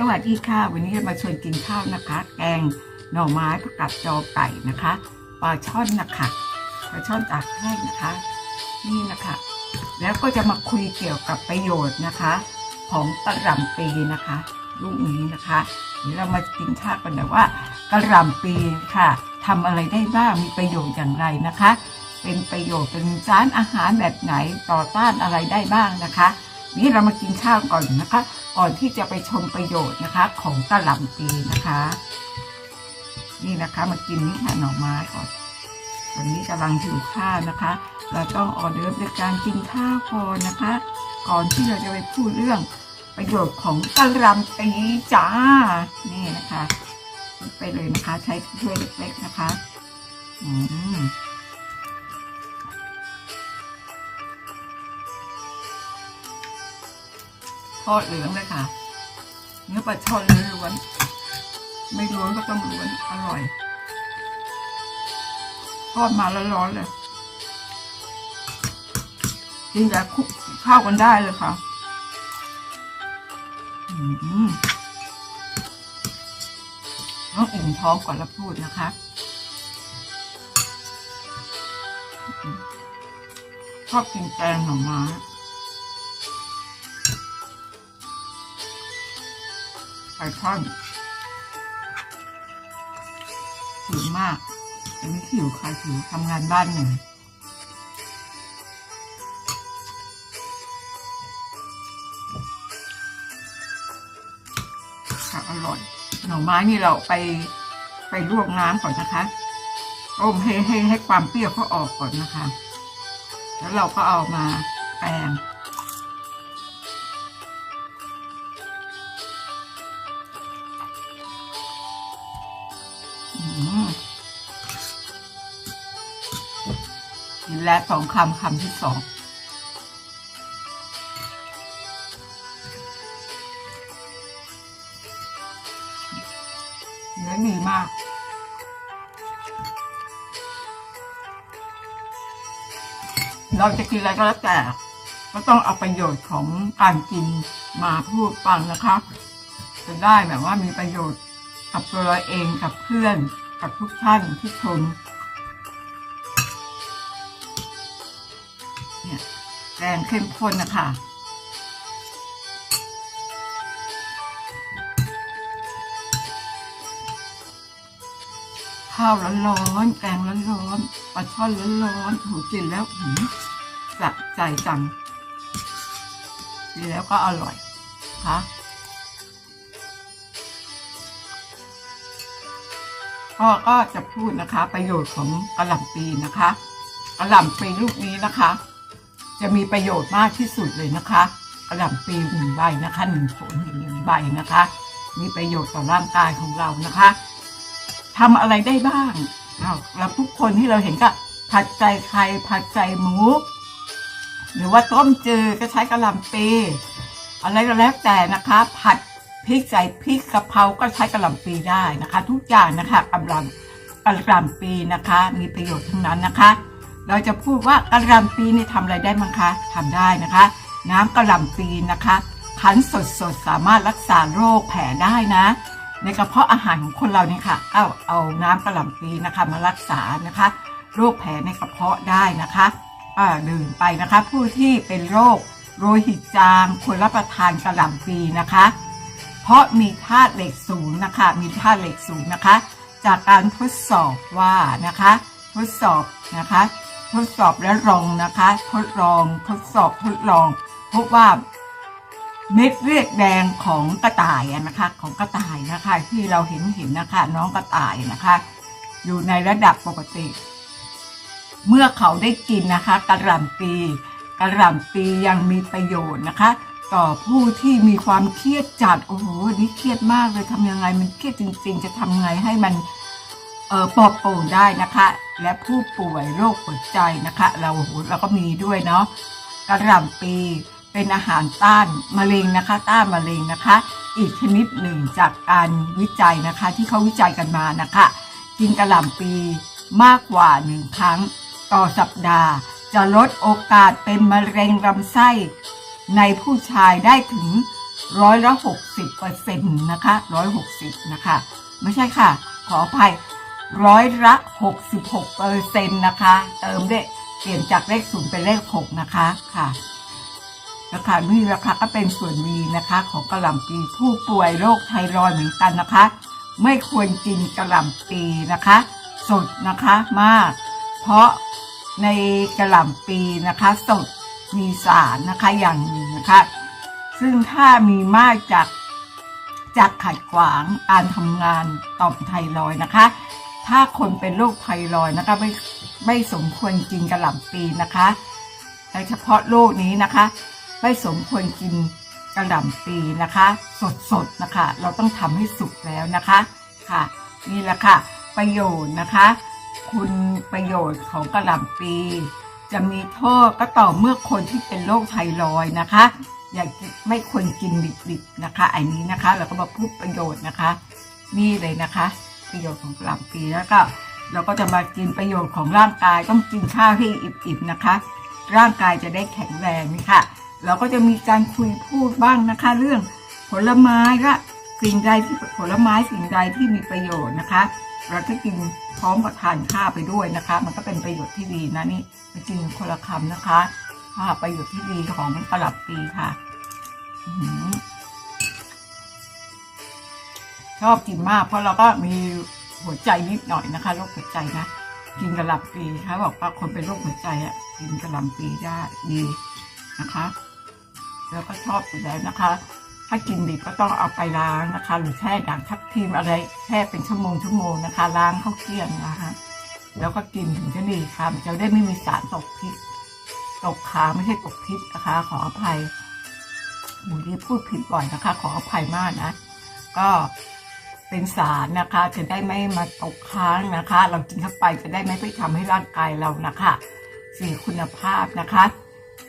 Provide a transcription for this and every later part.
สวัสดีค่ะ วันนี้จะมาชวนกินข้าวนะคะ แกงหน่อไม้ผักกาดจอไก่นะคะปลาช่อนนะคะปลาช่อนตากแห้งนะคะ นี่นะคะ แล้วก็จะมาคุยเกี่ยวกับประโยชน์นะคะ ของกระหล่ำปีนะคะลูกนี้นะคะเดี๋ยวเรามากินข้าวกันนะว่ากระหล่ำปีค่ะทำอะไรได้บ้างมีประโยชน์อย่างไรนะคะ เป็นประโยชน์เป็นสารอาหารแบบไหนต่อต้านอะไรได้บ้างนะคะ นี่เรามากินข้าวก่อนนะคะ ก่อนที่จะไปชมประโยชน์นะคะ ของกระหล่ำปีนะคะ นี่นะคะมากินนี่ค่ะหน่อไม้ก่อนวันนี้กำลังหิวข้าวนะคะ เราต้องออเดอร์ฟด้วยการกินข้าวก่อนนะคะ ก่อนที่เราจะไปพูดเรื่องประโยชน์ของกระหล่ำปีจ้า นี่นะคะไปเลยนะคะ ใช้ถ้วยเล็กๆนะคะ อืม อดเหลืองเลยค่ะ เนื้อปลาช่อนล้วนไม่ล้วนก็ต้องล้วนอร่อย ทอดมาแล้วร้อนๆเลยกินแบบคุกข้าวกันได้เลยค่ะอืมต้องอิ่มท้องก่อนแล้วพูดนะคะชอบกินแกงหน่อไม้ ไก่ท่อนหิวมากแต่ไม่หิวใครหิวทำงานบ้านหนึ่งค่ะอร่อยหน่อไม้นี่เราไปไปลวกน้ำก่อนนะคะต้มให้ให้ให้ความเปรี้ยวเขาออกก่อนนะคะ แล้วเราก็เอามาแปง แล้วสองคำคำที่สองเนื้อดีมาก เราจะกินอะไรก็แล้วแต่ ก็ต้องเอาประโยชน์ของการกินมาพูดฟังนะคะจะได้แบบว่ามีประโยชน์กับตัวเราเองกับเพื่อนกับทุกท่านที่ชม แกงเข้มข้นนะคะ ข้าวร้อนๆแกงร้อนๆปลาช่อนร้อนๆถูกินแล้วหืมสะใจจังกินแล้วก็อร่อยค่ะก็ก็จะพูดนะคะ ประโยชน์ของกระหล่ำปีนะคะกระหล่ำปีลูกนี้นะคะ จะมีประโยชน์มากที่สุดเลยนะคะกระหล่ำปีหนึ่งใบนะคะหนึ่งผลหนึ่งใบนะคะ มีประโยชน์ต่อร่างกายของเรานะคะทำอะไรได้บ้างอ้าวแล้วทุกคนที่เราเห็นก็ผัดใจไข่ผัดใจหมูหรือว่าต้มจืดก็ใช้กระหล่ำปีอะไรก็แล้วแต่นะคะ ผัดพริกใส่พริกกะเพราก็ใช้กระหล่ำปีได้นะคะ ทุกอย่างนะคะกำลังกระหล่ำปีนะคะ มีประโยชน์ทั้งนั้นนะคะ เราจะพูดว่ากระหล่ำปีนี่ทำอะไรได้มั้งคะทำได้นะคะ น้ำกระหล่ำปีนะคะคั้นสดๆสามารถรักษาโรคแผลได้นะ ในกระเพาะอาหารของคนเราเนี่ยค่ะเอาเอาน้ำกระหล่ำปีนะคะมารักษานะคะ โรคแผลในกระเพาะได้นะคะอ่าดื่มไปนะคะ ผู้ที่เป็นโรคโลหิตจางควรรับประทานกระหล่ำปีนะคะ เพราะมีธาตุเหล็กสูงนะคะ มีธาตุเหล็กสูงนะคะ จากการทดสอบว่านะคะ ทดสอบนะคะ ทดสอบและลองนะคะ ทดลองทดสอบทดลองพบว่าเม็ดเลือดแดงของกระต่ายนะคะ ของกระต่ายนะคะ ที่เราเห็นเห็นนะคะ น้องกระต่ายนะคะ อยู่ในระดับปกติ เมื่อเขาได้กินนะคะกระหล่ำปีกระหล่ำปียังมีประโยชน์นะคะ ต่อผู้ที่มีความเครียดจัดโอ้โหนนี้เครียดมากเลยทำยังไงมันเครียดจริง ๆ จะทำไงให้มัน ปอบโปร่งได้นะคะ และผู้ป่วยโรคหัวใจนะคะ เราเราก็มีด้วยเนาะกระหล่ำปีเป็นอาหารต้านมะเร็งนะคะ ต้านมะเร็งนะคะ อีกชนิดหนึ่งจากการวิจัยนะคะ ที่เขาวิจัยกันมานะคะกินกระหล่ำปีมากกว่าหนึ่งครั้งต่อสัปดาห์ จะลดโอกาสเป็นมะเร็งลำไส้ ในผู้ชายได้ถึงร้อยละหกสิบเปอร์เซ็นต์นะคะร้อยหกสิบนะคะ ไม่ใช่ค่ะ ขออภัย ร้อยละหกสิบหกเปอร์เซ็นต์นะคะ เติมเลขเปลี่ยนจากเลขศูนย์เป็นเลขหกนะคะค่ะราคานี่ราคาก็เป็นส่วนดีนะคะ ของกระหล่ำปีผู้ป่วยโรคไทรอยด์เหมือนกันนะคะ ไม่ควรกินกระหล่ำปีนะคะ สดนะคะมาก เพราะในกระหล่ำปีนะคะ สดมีสารนะคะอย่างหนึ่งนะคะ ซึ่งถ้ามีมากจากจากขัดขวางการทำงานต่อมไทรอยนะคะ ถ้าคนเป็นโรคไทรอยนะคะไม่ไม่สมควรกินกระหล่ำปีนะคะโดยเฉพาะโรคนี้นะคะ ไม่สมควรกินกระหล่ำปีนะคะ สดๆนะคะ เราต้องทำให้สุกแล้วนะคะค่ะ นี่แหละค่ะ ประโยชน์นะคะ คุณประโยชน์ของกระหล่ำปี จะมีโทษก็ต่อเมื่อคนที่เป็นโรคไทรอยนะคะอย่าไม่ควรกินดิบๆนะคะ อันนี้นะคะ เราก็มาพูดประโยชน์นะคะ นี่เลยนะคะ ประโยชน์ของกล่ำปีแล้วก็ เราก็จะมากินประโยชน์ของร่างกายต้องกินข้าวให้อิ่มๆนะคะ ร่างกายจะได้แข็งแรงนี่ค่ะ เราก็จะมีการคุยพูดบ้างนะคะ เรื่องผลไม้ก็สิ่งใดที่ผลไม้สิ่งใดที่มีประโยชน์นะคะ เราก็กินพร้อมกับทานข้าวไปด้วยนะคะ มันก็เป็นประโยชน์ที่ดีนะนี่กินคนละคำนะคะประโยชน์ที่ดีของกระหล่ำปีค่ะอื ชอบกินมาก เพราะเราก็มีหัวใจนิดหน่อยนะคะโรคหัวใจนะกินกระหล่ำปีค่ะบอกว่าคนเป็นโรคหัวใจอะกินกระหล่ำปีได้ดีนะคะแล้วก็ชอบอยู่แล้วนะคะ ถ้ากินดิบก็ต้องเอาไปล้างนะคะ หรือแช่ด่างทับทิมอะไรแช่เป็นชั่วโมงชั่วโมงนะคะ ล้างเข้าเกลี้ยงนะคะแล้วก็กินถึงจะดีค่ะจะได้ไม่มีสารตกพิษตกค้าไม่ใช่ตกพิษนะคะ ขออภัยหนูที่พูดผิดบ่อยนะคะ ขออภัยมากนะ ก็ เป็นสารนะคะ จะได้ไม่มาตกค้างนะคะ เรากินเข้าไปจะได้ไม่ไปทำให้ร่างกายเรานะคะเสียคุณภาพนะคะ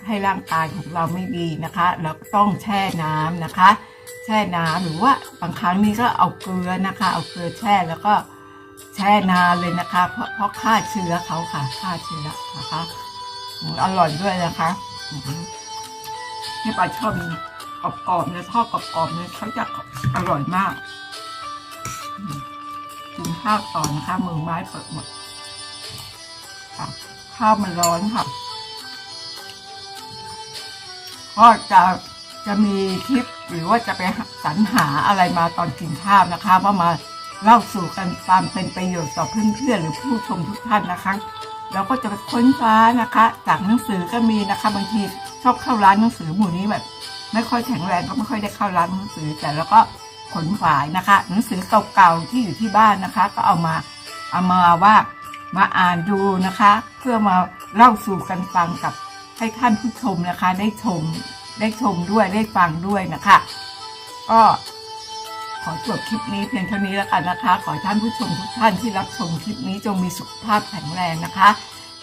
ให้ร่างกายของเราไม่ดีนะคะ เราก็ต้องแช่น้ำนะคะ แช่น้ำหรือว่าบางครั้งนี่ก็เอาเกลือนะคะ เอาเกลือแช่แล้วก็แช่นานเลยนะคะ เพราะเพราะฆ่าเชื้อเขาค่ะฆ่าเชื้อนะคะอร่อยด้วยนะคะที่ปลาชอบกรอบๆเนี่ยทอดกรอบๆเนี่ยเขาจะอร่อยมาก ข้าวต่อนะคะ มือไม้เปิดหมดค่ะข้าวมันร้อนค่ะก็จะจะมีคลิปหรือว่าจะไปสรรหาอะไรมาตอนกินข้าวนะคะว่ามาเล่าสู่กันตามเป็นประโยชน์ต่อเพื่อนๆหรือผู้ชมทุกท่านนะคะเราก็จะไปค้นคว้านะคะจากหนังสือก็มีนะคะบางทีชอบเข้าร้านหนังสือหมู่นี้แบบ ไม่ค่อยแข็งแรงก็ไม่ค่อยได้เข้าร้านหนังสือแต่เราก็ ขนขายนะคะ หนังสือเก่าๆที่อยู่ที่บ้านนะคะ ก็เอามาเอามาว่ามาอ่านดูนะคะ เพื่อมาเล่าสู่กันฟังกับให้ท่านผู้ชมนะคะ ได้ชมได้ชมด้วยได้ฟังด้วยนะคะ ก็ขอจบคลิปนี้เพียงเท่านี้แล้วกันนะคะ ขอท่านผู้ชมทุกท่านที่รับชมคลิปนี้จงมีสุขภาพแข็งแรงนะคะ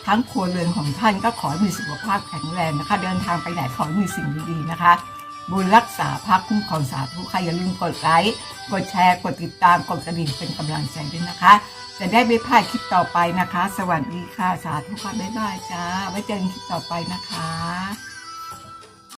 ทั้งครัวเรือนของท่านก็ขอมีสุขภาพแข็งแรงนะคะ เดินทางไปไหนขอมีสิ่งดีๆนะคะ บุญรักษาพักคุ้มครองสาธุค่ะอย่าลืมกดไลค์กดแชร์กดติดตามกดกระดิ่งเป็นกำลังใจด้วยนะคะ จะได้ไม่พลาดคลิปต่อไปนะคะ สวัสดีค่ะสาธุค่ะบ๊ายบายจ้าไว้เจอกันคลิปต่อไปนะคะ